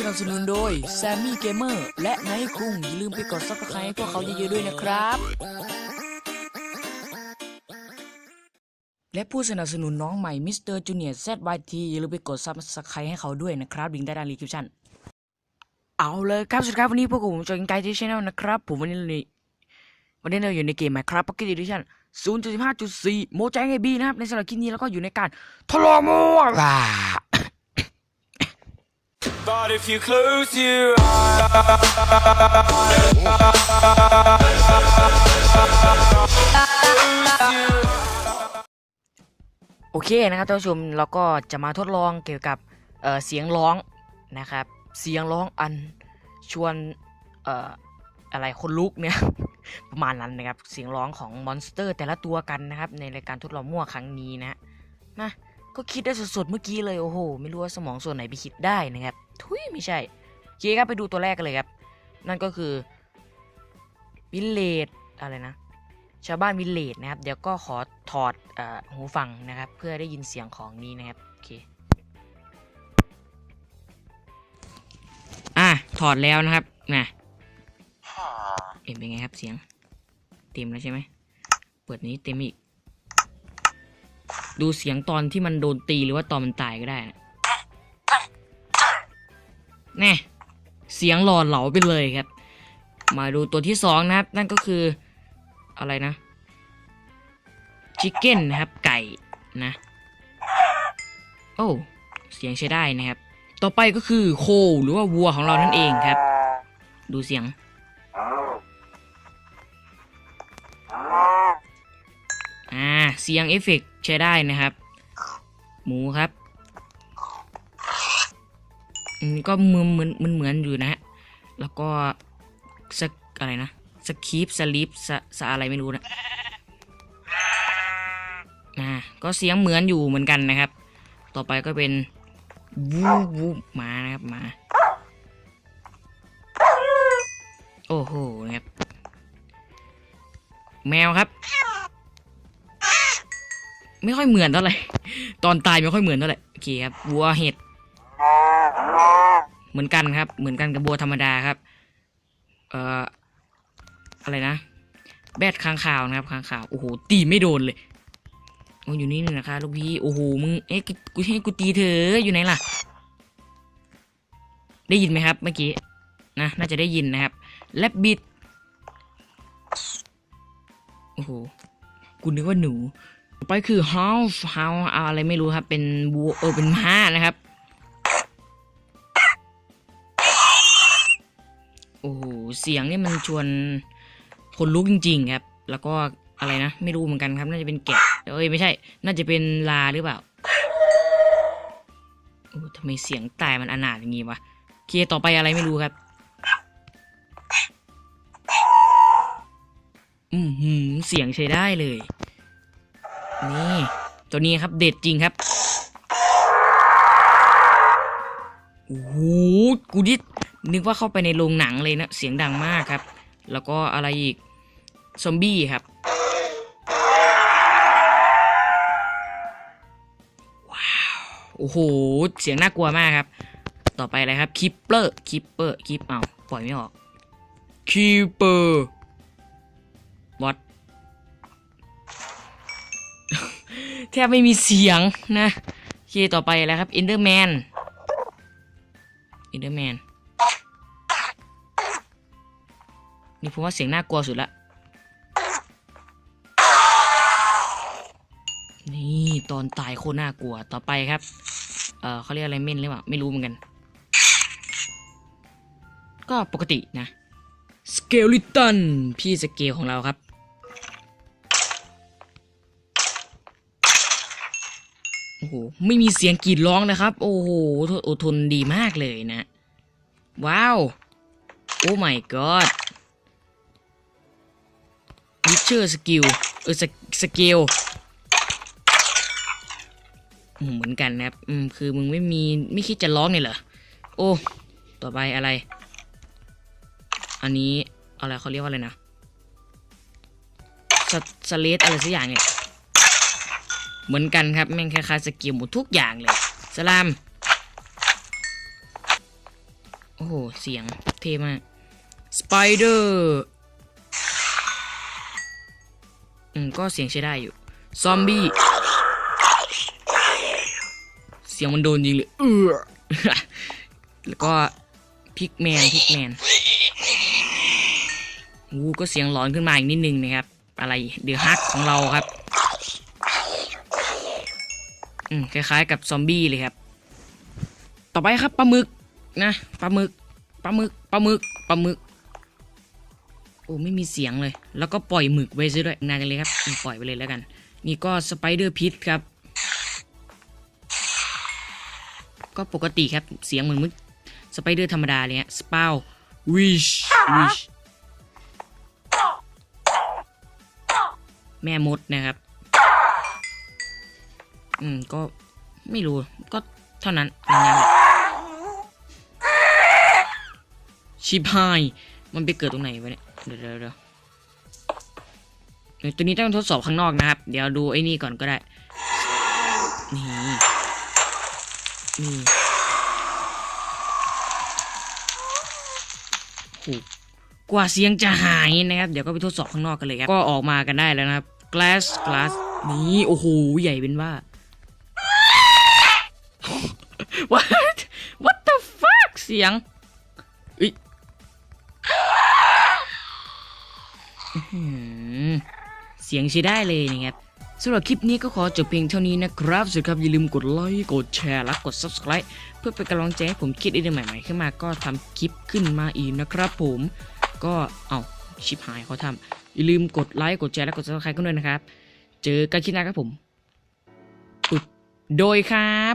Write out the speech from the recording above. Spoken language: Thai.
สนับสนุนโดย s ซมมี่เกมเมอร์และไนท์คุงอย่าลืมไปกดซับสไครต์ให้พวกเขาเยอะๆด้วยนะครับ และผู้สนับสนุนน้องใหม่มิสเตอร์จูเนียร์ ZYT อย่าลืมไปกดซับสไครต์ให้เขาด้วยนะครับลิงก์ใต้ด้านรีวิวชั่นเอาเลยครับสวัสดีครับวันนี้พวกผมจอยไกด์ที่ชแนลนะครับผมวันนี้เราวันนี้เราอยู่ในเกม Minecraft Pocket Edition 0.15.4 โมแจงเอบีนะครับในสำหรับคลิปนี้แล้วก็อยู่ในการทดลองมั่ว But if you close your eyes, โอเคนะครับท่านผู้ชมเราก็จะมาทดลองเกี่ยวกับเเสียงร้องนะครับ เสียงร้องอันชวนเอ่ออะไรคนลุกเนี่ยประมาณนั้นนะครับ เสียงร้องของมอนสเตอร์แต่ละตัวกันนะครับ ในรายการทดลองมั่วครั้งนี้นะนะก็คิดได้สดๆเมื่อกี้เลย โอ้โห ไม่รู้ว่าสมองส่วนไหนไปคิดได้นะครับ ทุยไม่ใช่โอเคครับไปดูตัวแรกกันเลยครับ นั่นก็คือวิลเลจอะไรนะ ชาวบ้านวิลเลจนะครับ เดี๋ยวก็ขอถอดอหูฟังนะครับ เพื่อได้ยินเสียงของนี้นะครับโอเคอะถอดแล้วนะครับนะเอ็นเป็นไงครับเสียง เต็มแล้วใช่ไหมเปิดนี้เต็มอีก ดูเสียงตอนที่มันโดนตีหรือว่าตอนมันตายก็ได้นะ แน่เสียงหล่อเหลาไปเลยครับ มาดูตัวที่สองนะครับ นั่นก็คืออะไรนะชิคเก้นนะครับไก่นะ โอ้ เสียงใช้ได้นะครับ ต่อไปก็คือโคหรือว่าวัวของเรานั่นเองครับ ดูเสียง อ่า เสียงเอฟเฟกต์ใช้ได้นะครับ หมูครับ ก็เหมือนเหมือนเหมือนเหมือนอยู่นะฮะแล้วก็สกอะไรนะสคีปสลิปสสอะไรไม่รู้นะอ่าก็เสียงเหมือนอยู่เหมือนกันนะครับ ต่อไปก็เป็นวูวูหมานะครับหมาโอ้โหนะครับแมวครับ ไม่ค่อยเหมือนเท่าไหร่ตอนตายไม่ค่อยเหมือนเท่าไหร่โอเคครับวัวเห็ด เหมือนกันครับ เหมือนกันกับบัวธรรมดาครับ เอ่อ อะไรนะ แบดค้างข่าวนะครับค้างข่าว โอ้โห ตีไม่โดนเลยโอ้อยู่นี่นี่นะคะลูกพี่ โอ้โห มึง เอ๊ะกูให้กูตีเธอ อยู่ไหนล่ะ ได้ยินไหมครับ เมื่อกี้ นะ น่าจะได้ยินนะครับ แลบบิด โอ้โห กูนึกว่าหนู ไปคือ house house อะไรไม่รู้ครับ เป็นบัว เออ เป็นม้านะครับ เสียงนี่มันชวนคนลุกจริง ๆ ครับ แล้วก็อะไรนะ ไม่รู้เหมือนกันครับ น่าจะเป็นแกะเอ้ยไม่ใช่ น่าจะเป็นลาหรือเปล่าโอ้ทำไมเสียงตายมันอนาถอย่างงี้วะเคต่อไปอะไรไม่รู้ครับ อืมหืมเสียงใช้ได้เลย นี่ ตัวนี้ครับ เด็ดจริงครับ โอ้โหกูดิ นึกว่าเข้าไปในโรงหนังเลยนะ เสียงดังมากครับ แล้วก็อะไรอีก ซอมบี้ครับ ว้าว โอ้โห เสียงน่ากลัวมากครับ ต่อไปอะไรครับคิปเปอร์คิปเปอร์คิปเอาปล่อยไม่ออกคิปเปอร์วัดแทบไม่มีเสียงนะโอเคต่อไปอะไรครับอินเดอร์แมนอินเดอร์แมน นี่ผมว่าเสียงน่ากลัวสุดละ นี่ตอนตายโคตรน่ากลัว ต่อไปครับ เออเขาเรียกอะไรเม่นหรือเปล่า ไม่รู้เหมือนกัน ก็ปกตินะ สเกลิตัน พี่สเกลของเราครับ โอ้โห ไม่มีเสียงกรีดร้องนะครับ โอ้โหอดทนดีมากเลยนะ ว้าว โอ้ my god เชอร์สกิลเออสเกลเหมือนกันนะครับ อืม คือมึงไม่มีไม่คิดจะร้องเนี่ยเหรอ โอ้ ต่อไปอะไร อันนี้อะไรเขาเรียกว่าอะไรนะสสเลสอะไรสักอย่างเนี่ย เหมือนกันครับ แม่งคล้ายๆสกิลหมดทุกอย่างเลย สลาม โอ้โห เสียงเท่มากสไปเดอร์ อืมก็เสียงใช้ได้อยู่ ซอมบี้ เสียงมันโดนจริงเลยเออแล้วก็พิกแมนพิกแมนอู้ก็เสียงหลอนขึ้นมาอีกนิดนึงนะครับ อะไรเดือฮักของเราครับ อืมคล้ายๆ กับซอมบี้เลยครับ ต่อไปครับปลาหมึกนะปลาหมึกปลาหมึกปลาหมึกปลาหมึก อ้ไม่มีเสียงเลย แล้วก็ปล่อยหมึกไว้ซะด้วยนานกันเลยครับปล่อยไปเลยแล้วกัน นี่ก็สไปเดอร์พิษครับ ก็ปกติครับเสียงเหมือนมึกสไปเดอร์ธรรมดาเลยฮะสปาววิชวิชแม่มดนะครับ อืม ก็ไม่รู้ ก็เท่านั้นงานชิบหาย มันไปเกิดตรงไหนวะเนี่ย เดี๋ยวเดี๋ยวเดี๋ยวตัวนี้ต้องทดสอบข้างนอกนะครับ เดี๋ยวดูไอ้นี่ก่อนก็ได้ นี่ นี่โหกว่าเสียงจะหายนะครับ เดี๋ยวก็ไปทดสอบข้างนอกกันเลยครับ ก็ออกมากันได้แล้วนะครับ glass glass นี่ โอ้โห ใหญ่เป็นว่า what what the fuck เสียงเอ้ย เสียงใช้ได้เลยนะครับสำหรับคลิปนี้ก็ขอจบเพียงเท่านี้นะครับสุดครับอย่าลืมกดไลค์กดแชร์และกด subscribe เพื่อเป็นกำลังใจให้ผมคิดไอเดียใหม่ๆขึ้นมาก็ทำคลิปขึ้นมาอีกนะครับผมก็เอาชิปหายเขาทำอย่าลืมกดไลค์กดแชร์และกด subscribe กันด้วยนะครับ เจอกันคลิปหน้าครับผมโดยครับ